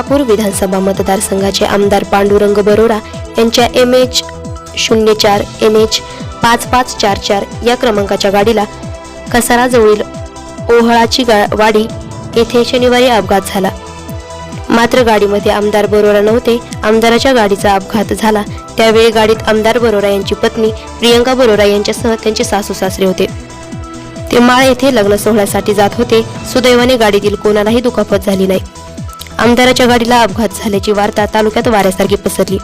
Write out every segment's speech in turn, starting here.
कोल्हापूर विधानसभा मतदारसंघाचे आमदार पांडुरंग बरोरा यांच्या एम एच शून्य चार एम एच पाच पाच चार चार या क्रमांकाच्या गाडीला कसाराजवळील ओहळाची गा वाडी येथे शनिवारी अपघात झाला. मात्र गाडीमध्ये आमदार बरोरा नव्हते आमदाराच्या गाडीचा अपघात झाला. त्यावेळी गाडीत आमदार बरोरा यांची पत्नी प्रियंका बरोरा यांच्यासह त्यांचे सासू सासरे होते. ते माळ येथे लग्न सोहळ्यासाठी जात होते. सुदैवाने गाडीतील कोणालाही दुखापत झाली नाही. आमदाराच्या गाडीला अपघात झाल्याची वार्ता तालुक्यात वाऱ्यासारखी पसरली.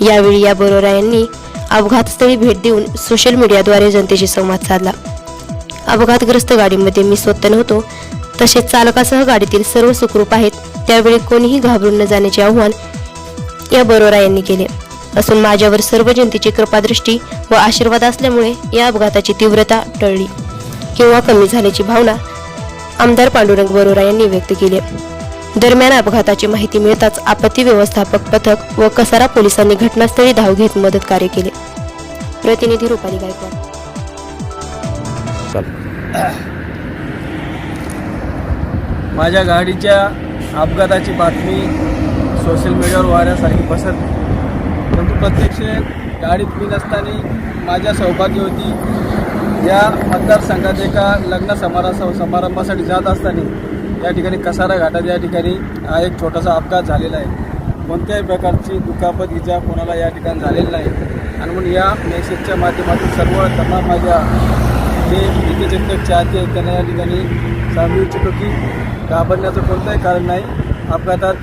यावेळी या बरोरा यांनी अपघातस्थळी भेट देऊन सोशल मीडियाद्वारे जनतेशी संवाद साधला. अपघातग्रस्त गाडीमध्ये मी स्वतः नव्हतो तसेच चालकासह गाडीतील सर्व सुखरूप आहेत त्यावेळी कोणीही घाबरून न जाण्याचे आव्हान या बरोरा यांनी केले. असून माझ्यावर सर्व जनतेची कृपादृष्टी व आशीर्वाद असल्यामुळे या अपघाताची तीव्रता टळली किंवा कमी झाल्याची भावना आमदार पांडुरंग बरोरा यांनी व्यक्त केली दरम्यान अपघाताची माहिती मिळताच आपत्ती व्यवस्थापक पथक व कसारा पोलिसांनी घटनास्थळी धाव घेत मदत कार्य केले. प्रतिनिधी रुपाली गायकवाड. माझ्या गाडीच्या अपघाताची बातमी सोशल मीडियावर वाऱ्यासारखी पसरली. परंतु प्रत्यक्ष गाडीत मी नसताना माझ्या सौभाग्य होती. या मतदारसंघात एका लग्न समारंभ समारंभासाठी जात असताना या ठिकाणी कसारा घाटात या ठिकाणी हा एक छोटासा अपघात झालेला आहे. कोणत्याही प्रकारची दुखापत इजा कोणाला या ठिकाणी झालेली नाही. आणि म्हणून या मेसेजच्या माध्यमातून सर्व त्यांना माझ्या जे विकेचिंतक चाहते आहेत त्यांना या ठिकाणी सांगू इच्छितो की घाबरण्याचं कोणतंही कारण नाही. अपघातात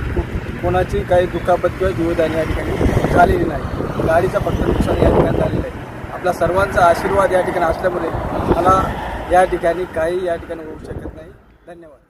कोणाची काही दुखापत किंवा जीवदानी या ठिकाणी झालेली नाही. गाडीचं फक्त नुकसान या ठिकाणी झालेलं आहे. आपला सर्वांचा आशीर्वाद या ठिकाणी असल्यामुळे मला या ठिकाणी काही या ठिकाणी होऊ शकत नाही. धन्यवाद.